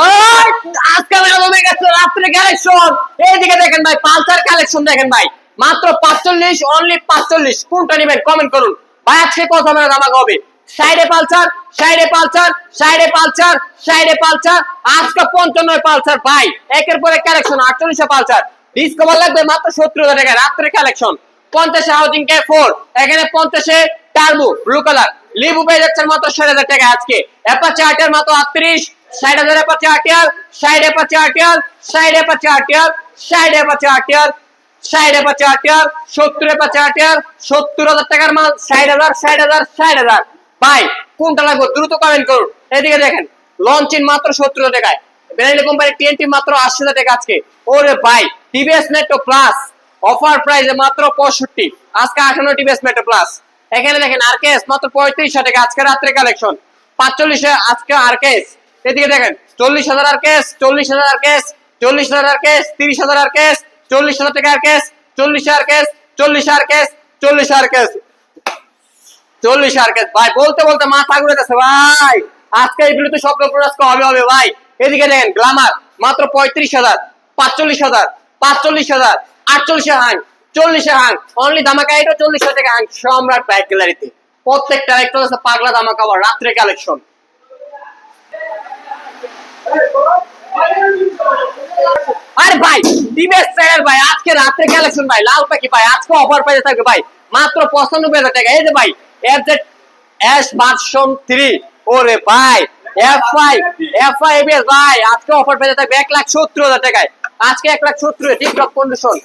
ওই, আজকে মেলা গেছে রাত্রে কালেকশন এইদিকে দেখেন ভাই পালসার কালেকশন দেখেন ভাই। মাত্র পাঁচচল্লিশ অনলি পাঁচচল্লিশ। কোনটা নেবেন কমেন্ট করুন। ভাই আজকে কত মেলা দামাক হবে? সাইডে পালসার সাইডে পালসার সাইডে পালসার সাইডে পালসার। আজকে পঞ্চান্ন পালসার ভাই। একের পরে কালেকশন আটচল্লিশে পালসার। ডিসকভার লাগবে মাত্র সত্তর হাজার টাকা রাত্রে কালেকশন পঞ্চাশে হাউজিং কে ফোর এখানে পঞ্চাশে টার্বো ব্লু কালার লিবু পেয়ে যাচ্ছেন মাত্র ষাট হাজার টাকা আজকে। অ্যাপাচে আটিয়ার মাত্র আটত্রিশ ষাট হাজার অ্যাপাচে আটিয়ার ষাট অ্যাপাচে আটিয়ার ষাট অ্যাপাচে আটিয়ার ষাট অ্যাপাচে আটিয়ার ষাট অ্যাপাচে আটিয়ার সত্তর অ্যাপাচে আটিয়ার সত্তর হাজার টাকার মাল ষাট হাজার ষাট হাজার ষাট হাজার ভাই, কোনটা লাগবে? দ্রুত কমেন্ট করুন। এদিকে দেখেন লঞ্চিন মাত্র সত্তর টাকায়। বেনালি কোম্পানির টিএনটি মাত্র আশি হাজার টাকা আজকে। ওরে ভাই টিভিএস মেট্রো প্লাস অফার প্রাইসে মাত্র পঁয়ষট্টি। আজকে আঠান্ন টিভিএস মেট্রো প্লাস এখানে দেখেন আরকেএস মাত্র পঁয়ত্রিশ টাকা আজকে রাত্রে কালেকশন পাঁচচল্লিশে আজকে আরকেএস এদিকে দেখেন, চল্লিশ হাজার আরকেএস চল্লিশ হাজার আরকেএস চল্লিশ হাজার আরকেএস তিরিশ হাজার আরকেএস চল্লিশ হাজার টাকা আরকেএস চল্লিশ আরকেএস চল্লিশ আরকেএস চল্লিশ আরকেএস চল্লিশ আরকেস ভাই, বলতে বলতে মাথা ঘুরে গেছে, ভাই। আজকে এই ভিডিওতে স্বপ্ন প্রকাশ হবে হবে, ভাই। এদিকে দেখেন গ্লামার মাত্র পঁয়ত্রিশ হাজার, পাঁচচল্লিশ হাজার পাঁচচল্লিশ হাজার আটচল্লিশ হাং চল্লিশ হাং। অনলি ধামাকা এটা চল্লিশ হাজার টাকা হাং সম্রাট বাইক গ্যালারিতে প্রত্যেকটা একটা পাগলা ধামাকা আবার, রাত্রে কালেকশন আরে ভাই ডিবেস সেলার ভাই, আজকে রাত্রে কালেকশন ভাই, লাল পাখি ভাই, আজকে অফার পাইতে থাকবে ভাই, মাত্র পঁচানব্বই হাজার টাকা। এই যে ভাই F Z, S version three, ওরে ভাই F I F I A B S ভাই, আজকে অফার পেতে থাকবে এক লাখ সত্তর হাজার টাকায়। আজকে এক লাখ সত্তর টিকটক কন্ডিশন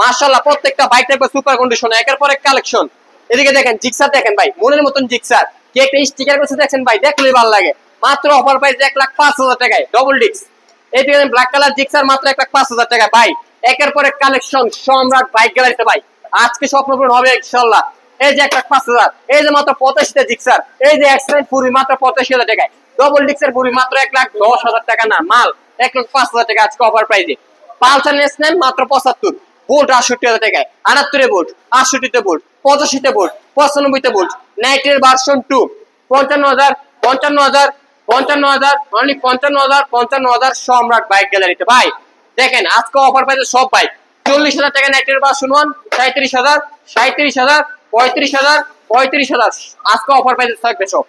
মার্শাল্লাহ প্রত্যেকটা বাইক থাকবে সুপার কন্ডিশন একের পর এক কালেকশন এদিকে দেখেন জিক্সার দেখেন ভাই, মনের মতন জিক্সার কে একটা স্টিকার করছে দেখছেন ভাই, দেখলেই ভালো লাগে। মাত্র অফার প্রাইস এক লাখ পাঁচ হাজার টাকায় ডবল ডিক্স এই ব্ল্যাক কালার জিক্সার মাত্র এক লাখ পাঁচ হাজার টাকা ভাই, একের পর কালেকশন সম্রাট বাইক গ্যালারিতে ভাই। আজকে স্বপ্ন পূরণ হবে ইনশাল্লাহ। এই যে এক লাখ পাঁচ হাজার, এই যে মাত্র পঁচাশিটা জিক্সার এই যে এক্সেলেন্ট পুরি মাত্র পঁচাশি হাজার টাকায়। ডবল ডিক্সের পুরি মাত্র এক লাখ দশ হাজার টাকা না, মাল এক লাখ পাঁচ হাজার টাকা আজকে অফার প্রাইজে পালসার নেসনেন মাত্র পঁচাত্তর বোল্ট আটষট্টি হাজার টাকায়। আটাত্তরে বোল্ট আটষট্টিতে বোল্ট পঁচাশিতে বোল্ট পঁচানব্বইতে বোল্ট নাইটের ভার্সন টু পঞ্চান্ন হাজার পঞ্চান্ন হাজার পঞ্চান্ন হাজার, অনলি পঞ্চান্ন হাজার পঞ্চান্ন হাজার সম্রাট বাইক গ্যালারিতে। ভাই, দেখেন, আজকে অফার পাইছে সব বাইক। চল্লিশ হাজার টাকা নাইটের ভার্সন ওয়ান সাঁত্রিশ হাজার সাঁত্রিশ হাজার, পঁয়ত্রিশ হাজার পঁয়ত্রিশ হাজার, আজকে অফার পাইতে থাকবে সব।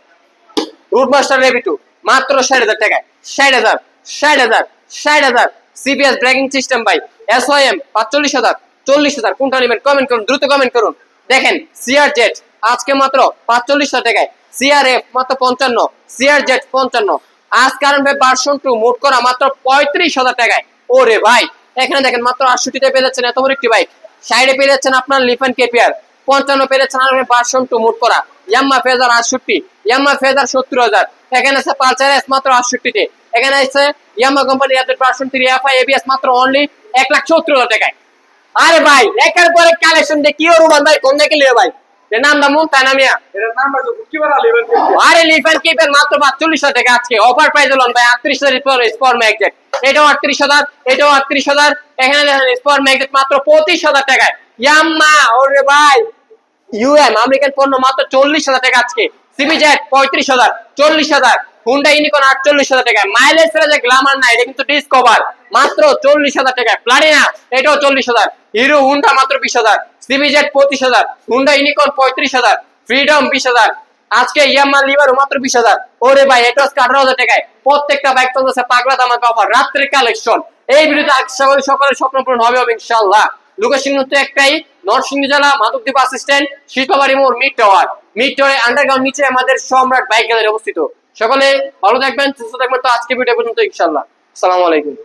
রুটমাস্টার রেভি টু মাত্র ষাট হাজার টাকায়। ষাট হাজার ষাট হাজার ষাট হাজার C B S braking system ভাই এস ওয়াই এম পাঁচচল্লিশ হাজার, চল্লিশ হাজার। কোনটা নেবেন? কমেন্ট করুন, দ্রুত কমেন্ট করুন। দেখেন সিআর জেট আজকে মাত্র পাঁচচল্লিশ হাজার টাকায়। সিআরএফ মাত্র পঞ্চান্ন সিআর জেট পঞ্চান্ন। আজ কারণ ভার্সন টু মোট করা মাত্র পঁয়ত্রিশ হাজার টাকায়। ওরে ভাই, এখানে দেখেন মাত্র আটষট্টিতে পেয়ে যাচ্ছেন এত বড় একটি বাইক সাইডে পেয়ে যাচ্ছেন আপনার লিফেন কেপিয়ার পঞ্চান্ন পেয়ে যাচ্ছেন আর ভার্সন টু মোট করা। ইয়াম্মা ফেজার আটষট্টি ইয়াম্মা ফেজার সত্তর হাজার। এখানে আছে পালসার এস মাত্র আটষট্টিতে। এখানে আছে ইয়াম্মা কোম্পানি এত version three F I A B S মাত্র অনলি এক লাখ সত্তর হাজার টাকায়। আরে ভাই, একের পরে কালেকশন কি রুমান ভাই, কোন দেখে ভাই? এর নাম দাম তাই আরে কিপের মাত্র পাঁচচল্লিশ টাকা আজকে। অফার প্রাইস হলো ভাই আটত্রিশ হাজার স্পর স্পর ম্যাগজেট এটাও আটত্রিশ হাজার এটাও আটত্রিশ হাজার। এখানে দেখেন স্পর ম্যাগজেট মাত্র পঁচিশ হাজার টাকায়। ইয়াম্মা ওরে ভাই। ইউএম আমেরিকান পণ্য মাত্র চল্লিশ হাজার টাকা আজকে। পঁয়ত্রিশ হাজার চল্লিশ হাজার। হুন্ডা ইউনিকন আটচল্লিশ হাজার টাকা মাইলেজ যে গ্লামার নাই এটা কিন্তু ডিসকভার মাত্র চল্লিশ হাজার টাকা প্লাটিনা এটাও চল্লিশ হাজার। হিরো হুন্ডা মাত্র বিশ হাজার। সিবি জেট পঁচিশ হাজার হুন্ডা ইউনিকন পঁয়ত্রিশ হাজার ফ্রিডম বিশ হাজার, আজকে ইয়ামা মাত্র বিশ হাজার। ওরে ভাই, এটা আজকে আঠারো হাজার টাকায়। প্রত্যেকটা বাইক চলতেছে পাগলা দামাকা অফার রাত্রের কালেকশন এই ভিডিওতে আশা করি সকালে স্বপ্ন পূরণ হবে ইনশাল্লাহ একটাই নরসিংহ জেলা মাধবদ্বীপ মোড় মিড টাওয়ার মিড আন্ডারগ্রাউন্ড নিচে আমাদের সম্রাট বাইক গ্যালারি অবস্থিত। সকলে ভালো থাকবেন, সুস্থ থাকবেন। তো আজকে ভিডিও পর্যন্ত ইনশাল্লাহ আসসালামু আলাইকুম।